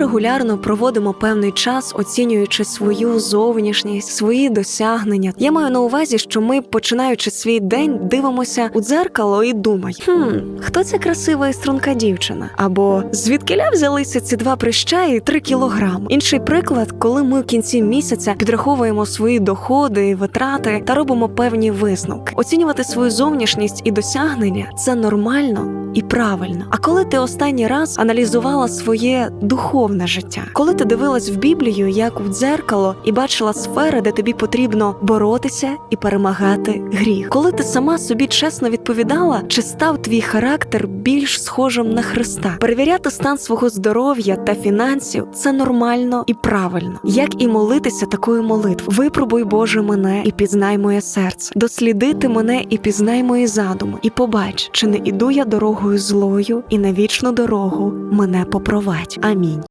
регулярно проводимо певний час, оцінюючи свою зовнішність, свої досягнення. Я маю на увазі, що ми, починаючи свій день, дивимося у дзеркало і думаємо, хм, хто ця красива і струнка дівчина? Або звідкиля взялися ці два прища і три кілограми. Інший приклад, коли ми в кінці місяця підраховуємо свої доходи і витрати та робимо певні висновки. Оцінювати свою зовнішність і досягнення це нормально і правильно. А коли ти останній раз аналізувала своє духовне життя, коли ти дивилась в Біблію як у дзеркало і бачила сфери, де тобі потрібно боротися і перемагати гріх, коли ти сама собі чесно відповідала, чи став твій характер більш схожим на Христа, перевіряти стан свого здоров'я та фінансів це нормально і правильно, як і молитися такою молитвою. Випробуй Боже мене і пізнай моє серце, дослідити мене і пізнай мої задуми, і побач, чи не іду я дорогою злою, і на вічну дорогу мене попровадь. Амінь.